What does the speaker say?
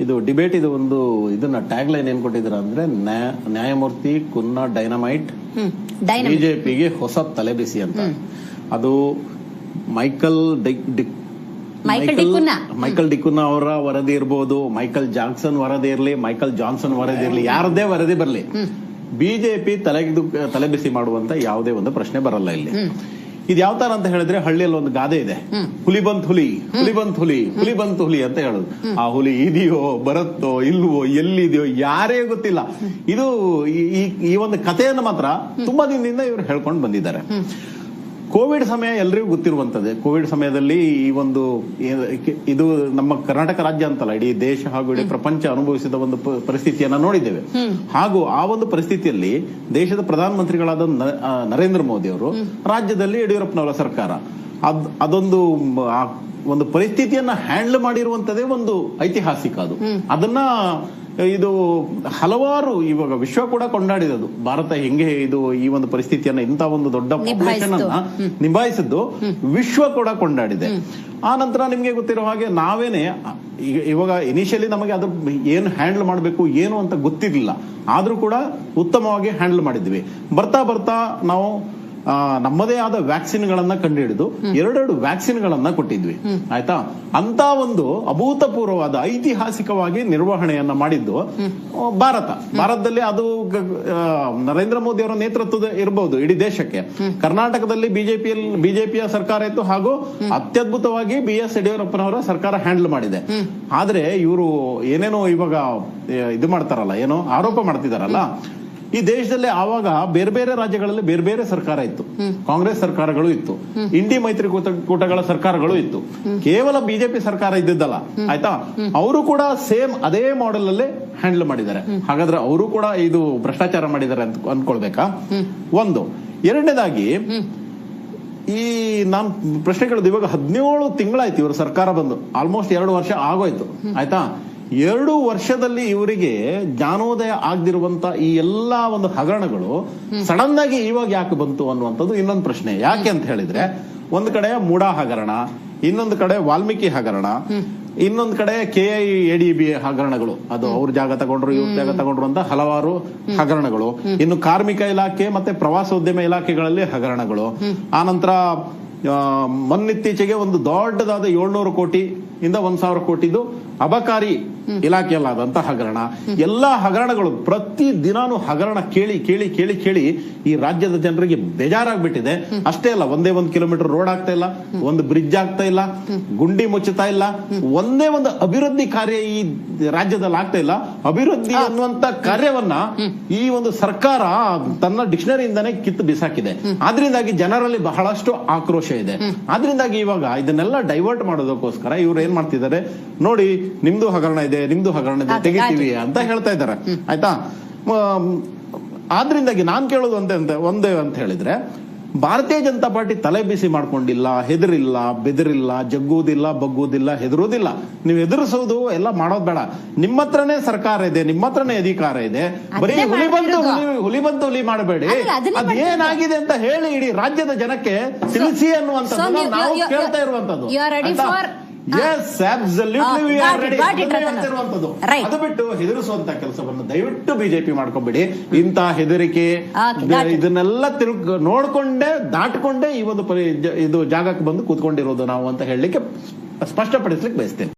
ಇದು ಡಿಬೇಟ್ ಇದು ಒಂದು ಇದನ್ನ ಟ್ಯಾಗ್ ಲೈನ್ ಏನ್ ಕೊಟ್ಟಿದ್ದೀರಾ ಅಂದ್ರೆ ನ್ಯಾ- ನ್ಯಾಯಮೂರ್ತಿ ಕುನ್ನ ಡೈನಮೈಟ್ ಬಿಜೆಪಿಗೆ ಹೊಸ ತಲೆಬಿಸಿ ಅಂತ. ಅದು ಮೈಕಲ್ ಡಿ- ಡಿ- ಮೈಕಲ್ ಡಿಕುನ್ನ. ಮೈಕಲ್ ಡಿಕುನ್ನ ಅವರ ವರದಿ ಇರ್ಬೋದು ಮೈಕಲ್ ಜಾನ್ಸನ್ ವರದಿ ಇರಲಿ ಮೈಕಲ್ ಜಾನ್ಸನ್ ವರದಿ ಇರಲಿ ಯಾರದೇ ವರದಿ ಬರಲಿ. ಬಿಜೆಪಿ ತಲೆ ತಲೆಬಿಸಿ ಮಾಡುವಂತ ಯಾವುದೇ ಒಂದು ಪ್ರಶ್ನೆ ಬರಲ್ಲ ಇಲ್ಲಿ. ಇದು ಯಾವ ತರ ಅಂತ ಹೇಳಿದ್ರೆ ಹಳ್ಳಿಯಲ್ಲಿ ಒಂದು ಗಾದೆ ಇದೆ. ಹುಲಿ ಬಂತ್ ಹುಲಿ ಹುಲಿ ಬಂತ್ ಹುಲಿ ಹುಲಿ ಬಂತ್ ಹುಲಿ ಅಂತ ಹೇಳುದು. ಆ ಹುಲಿ ಇದೆಯೋ ಬರುತ್ತೋ ಇಲ್ವೋ ಎಲ್ಲಿದೆಯೋ ಯಾರೇ ಗೊತ್ತಿಲ್ಲ. ಇದು ಈ- ಈ- ಈ ಒಂದು ಕಥೆಯನ್ನು ಮಾತ್ರ ತುಂಬಾ ದಿನದಿಂದ ಇವರು ಹೇಳ್ಕೊಂಡು ಬಂದಿದ್ದಾರೆ. ಕೋವಿಡ್ ಸಮಯ ಎಲ್ರಿಗೂ ಗೊತ್ತಿರುವಂತದ್ದೇ. ಕೋವಿಡ್ ಸಮಯದಲ್ಲಿ ಈ ಒಂದು ಇದು ನಮ್ಮ ಕರ್ನಾಟಕ ರಾಜ್ಯ ಅಂತಲ್ಲ ಇಡೀ ದೇಶ ಹಾಗೂ ಇಡೀ ಪ್ರಪಂಚ ಅನುಭವಿಸಿದ ಒಂದು ಪರಿಸ್ಥಿತಿಯನ್ನ ನೋಡಿದ್ದೇವೆ. ಹಾಗೂ ಆ ಒಂದು ಪರಿಸ್ಥಿತಿಯಲ್ಲಿ ದೇಶದ ಪ್ರಧಾನಮಂತ್ರಿಗಳಾದ ನರೇಂದ್ರ ಮೋದಿ ಅವರು ರಾಜ್ಯದಲ್ಲಿ ಯಡಿಯೂರಪ್ಪನವರ ಸರ್ಕಾರ. ಅದ್ ಅದೊಂದು ಒಂದು ಪರಿಸ್ಥಿತಿಯನ್ನ ಹ್ಯಾಂಡಲ್ ಮಾಡಿರುವಂತದೇ ಒಂದು ಐತಿಹಾಸಿಕ ಅದು. ಅದನ್ನ ಇದು ಹಲವಾರು ಇವಾಗ ವಿಶ್ವ ಕೂಡ ಕೊಂಡಾಡಿದದು. ಭಾರತ ಹೆಂಗೆ ಇದು ಈ ಒಂದು ಪರಿಸ್ಥಿತಿಯನ್ನ ಇಂತ ಒಂದು ದೊಡ್ಡ ಪಾಪ್ಯುಲೇಷನ್ ಅನ್ನ ನಿಭಾಯಿಸಿದ್ದು ವಿಶ್ವ ಕೂಡ ಕೊಂಡಾಡಿದೆ. ಆ ನಂತರ ನಿಮ್ಗೆ ಗೊತ್ತಿರೋ ಹಾಗೆ ನಾವೇನೆ ಈಗ ಇವಾಗ ಇನಿಷಿಯಲಿ ನಮಗೆ ಅದು ಏನು ಹ್ಯಾಂಡಲ್ ಮಾಡಬೇಕು ಏನು ಅಂತ ಗೊತ್ತಿರಲಿಲ್ಲ. ಆದ್ರೂ ಕೂಡ ಉತ್ತಮವಾಗಿ ಹ್ಯಾಂಡಲ್ ಮಾಡಿದ್ವಿ. ಬರ್ತಾ ಬರ್ತಾ ನಾವು ನಮ್ಮದೇ ಆದ ವ್ಯಾಕ್ಸಿನ್ ಗಳನ್ನ ಕಂಡುಹಿಡಿದು ಎರಡೆರಡು ವ್ಯಾಕ್ಸಿನ್ ಗಳನ್ನ ಕೊಟ್ಟಿದ್ವಿ ಆಯ್ತಾ? ಅಂತ ಒಂದು ಅಭೂತಪೂರ್ವವಾದ ಐತಿಹಾಸಿಕವಾಗಿ ನಿರ್ವಹಣೆಯನ್ನ ಮಾಡಿದ್ದು ಭಾರತ. ಭಾರತದಲ್ಲಿ ಅದು ನರೇಂದ್ರ ಮೋದಿ ಅವರ ನೇತೃತ್ವದ ಇರಬಹುದು ಇಡೀ ದೇಶಕ್ಕೆ. ಕರ್ನಾಟಕದಲ್ಲಿ ಬಿಜೆಪಿ ಬಿಜೆಪಿಯ ಸರ್ಕಾರ ಇತ್ತು ಹಾಗೂ ಅತ್ಯದ್ಭುತವಾಗಿ ಬಿ ಎಸ್ ಯಡಿಯೂರಪ್ಪನವರ ಸರ್ಕಾರ ಹ್ಯಾಂಡಲ್ ಮಾಡಿದೆ. ಆದ್ರೆ ಇವರು ಏನೇನೋ ಇವಾಗ ಇದು ಮಾಡ್ತಾರಲ್ಲ ಏನೋ ಆರೋಪ ಮಾಡ್ತಿದಾರಲ್ಲ ಈ ದೇಶದಲ್ಲಿ ಆವಾಗ ಬೇರೆ ಬೇರೆ ರಾಜ್ಯಗಳಲ್ಲಿ ಬೇರೆ ಬೇರೆ ಸರ್ಕಾರ ಇತ್ತು. ಕಾಂಗ್ರೆಸ್ ಸರ್ಕಾರಗಳು ಇತ್ತು. ಇಂಡಿ ಮೈತ್ರಿಕೂಟ ಕೂಟಗಳ ಸರ್ಕಾರಗಳು ಇತ್ತು. ಕೇವಲ ಬಿಜೆಪಿ ಸರ್ಕಾರ ಇದ್ದಿದ್ದಲ್ಲ. ಆಯ್ತಾ? ಅವರು ಕೂಡ ಸೇಮ್ ಅದೇ ಮಾಡೆಲ್ ಅಲ್ಲೇ ಹ್ಯಾಂಡಲ್ ಮಾಡಿದ್ದಾರೆ. ಹಾಗಾದ್ರೆ ಅವರು ಕೂಡ ಇದು ಭ್ರಷ್ಟಾಚಾರ ಮಾಡಿದ್ದಾರೆ ಅಂತ ಅನ್ಕೊಳ್ಬೇಕಾ? ಒಂದು. ಎರಡನೇದಾಗಿ ಈ ನಾನ್ ಪ್ರಶ್ನೆ ಕೇಳಿದ್ ಇವಾಗ ಹದಿನೇಳು ತಿಂಗಳಾಯ್ತು ಇವರು ಸರ್ಕಾರ ಬಂದು. ಆಲ್ಮೋಸ್ಟ್ ಎರಡು ವರ್ಷ ಆಗೋಯ್ತು. ಆಯ್ತಾ? ಎರಡು ವರ್ಷದಲ್ಲಿ ಇವರಿಗೆ ಜ್ಞಾನೋದಯ ಆಗದಿರುವಂತ ಈ ಎಲ್ಲಾ ಒಂದು ಹಗರಣಗಳು ಸಡನ್ ಆಗಿ ಇವಾಗ ಯಾಕೆ ಬಂತು ಅನ್ನುವಂಥದ್ದು ಇನ್ನೊಂದು ಪ್ರಶ್ನೆ. ಯಾಕೆ ಅಂತ ಹೇಳಿದ್ರೆ, ಒಂದು ಕಡೆ ಮೂಡಾ ಹಗರಣ, ಇನ್ನೊಂದು ಕಡೆ ವಾಲ್ಮೀಕಿ ಹಗರಣ, ಇನ್ನೊಂದು ಕಡೆ K I A D B ಹಗರಣಗಳು. ಅದು ಅವ್ರ ಜಾಗ ತಗೊಂಡ್ರು, ಇವ್ರ ಜಾಗ ತಗೊಂಡ್ರು ಅಂತ ಹಲವಾರು ಹಗರಣಗಳು. ಇನ್ನು ಕಾರ್ಮಿಕ ಇಲಾಖೆ ಮತ್ತೆ ಪ್ರವಾಸೋದ್ಯಮ ಇಲಾಖೆಗಳಲ್ಲಿ ಹಗರಣಗಳು. ಆನಂತರ ಮೊನ್ನಿತ್ತೀಚೆಗೆ ಒಂದು ದೊಡ್ಡದಾದ ಏಳ್ನೂರು ಕೋಟಿ ಇಂದ ಒಂದ್ ಸಾವಿರ ಕೋಟಿದು ಅಬಕಾರಿ ಇಲಾಖೆಯಲ್ಲಾದಂತಹ ಹಗರಣ. ಎಲ್ಲಾ ಹಗರಣಗಳು ಪ್ರತಿ ದಿನಾನು ಹಗರಣ ಕೇಳಿ ಕೇಳಿ ಕೇಳಿ ಕೇಳಿ ಈ ರಾಜ್ಯದ ಜನರಿಗೆ ಬೇಜಾರಾಗ್ಬಿಟ್ಟಿದೆ. ಅಷ್ಟೇ ಅಲ್ಲ ಒಂದೇ ಒಂದು ಕಿಲೋಮೀಟರ್ ರೋಡ್ ಆಗ್ತಾ ಇಲ್ಲ ಒಂದು ಬ್ರಿಡ್ಜ್ ಆಗ್ತಾ ಇಲ್ಲ ಗುಂಡಿ ಮುಚ್ಚುತ್ತಾ ಇಲ್ಲ ಒಂದೇ ಒಂದು ಅಭಿವೃದ್ಧಿ ಕಾರ್ಯ ಈ ರಾಜ್ಯದಲ್ಲಿ ಆಗ್ತಾ ಇಲ್ಲ. ಅಭಿವೃದ್ಧಿ ಅನ್ನುವಂತ ಕಾರ್ಯವನ್ನ ಈ ಒಂದು ಸರ್ಕಾರ ತನ್ನ ಡಿಕ್ಷನರಿಯಿಂದಾನೇ ಕಿತ್ತು ಬಿಸಾಕಿದೆ. ಆದ್ರಿಂದಾಗಿ ಜನರಲ್ಲಿ ಬಹಳಷ್ಟು ಆಕ್ರೋಶ ಇದೆ. ಆದ್ರಿಂದಾಗಿ ಇವಾಗ ಇದನ್ನೆಲ್ಲ ಡೈವರ್ಟ್ ಮಾಡೋದಕ್ಕೋಸ್ಕರ ಇವ್ರು ಏನ್ ಮಾಡ್ತಿದ್ದಾರೆ? ನೋಡಿ ನಿಮ್ದು ಹಗರಣ ಇದೆ ನಿಮ್ದು ಹಗರಣ ಇದೆ ತೆಗಿತೀವಿ ಅಂತ ಹೇಳ್ತಾ ಇದ್ದಾರೆ. ಆಯ್ತಾ? ಆದ್ರಿಂದಾಗಿ ನಾನ್ ಕೇಳೋದು ಒಂದೇ ಅಂತ- ಒಂದೇ ಅಂತ ಹೇಳಿದ್ರೆ ಭಾರತೀಯ ಜನತಾ ಪಾರ್ಟಿ ತಲೆ ಬಿಸಿ ಮಾಡ್ಕೊಂಡಿಲ್ಲ ಹೆದರಿಲ್ಲ ಬೆದರಿಲ್ಲ ಜಗ್ಗುವುದಿಲ್ಲ ಬಗ್ಗುವುದಿಲ್ಲ ಹೆದರುವುದಿಲ್ಲ. ನೀವು ಎದುರಿಸೋದು ಎಲ್ಲ ಮಾಡೋದ್ ಬೇಡ. ನಿಮ್ಮ ಹತ್ರನೇ ಸರ್ಕಾರ ಇದೆ ನಿಮ್ಮ ಹತ್ರನೇ ಅಧಿಕಾರ ಇದೆ. ಬರೀ ಹುಲಿ ಬಂತು ಹುಲಿ ಬಂತು ಹುಲಿ ಮಾಡಬೇಡಿ. ಅದೇನಾಗಿದೆ ಅಂತ ಹೇಳಿ ಇಡೀ ರಾಜ್ಯದ ಜನಕ್ಕೆ ತಿಳಿಸಿ ಅನ್ನುವಂಥದ್ದು ನೀವು- ಕೇಳ್ತಾ ಇರುವಂತದ್ದು ಎಸ್ ಅಬ್ಸಲ್ಯೂಟ್ಲಿ. ಅದು ಬಿಟ್ಟು ಹೆದರಿಸುವಂತ ಕೆಲಸವನ್ನು ದಯವಿಟ್ಟು ಬಿಜೆಪಿ ಮಾಡ್ಕೊಂಡ್ಬಿಡಿ ಇಂತ ಹೆದರಿಕೆ ಇದನ್ನೆಲ್ಲ ತಿರುಗ್ ನೋಡ್ಕೊಂಡೆ ದಾಟ್ಕೊಂಡೆ ಈ ಒಂದು ಇದು ಜಾಗಕ್ಕೆ ಬಂದು ಕೂತ್ಕೊಂಡಿರೋದು ನಾವು ಅಂತ ಹೇಳಲಿಕ್ಕೆ ಸ್ಪಷ್ಟಪಡಿಸ್ಲಿಕ್ಕೆ ಬಯಸ್ತೇನೆ.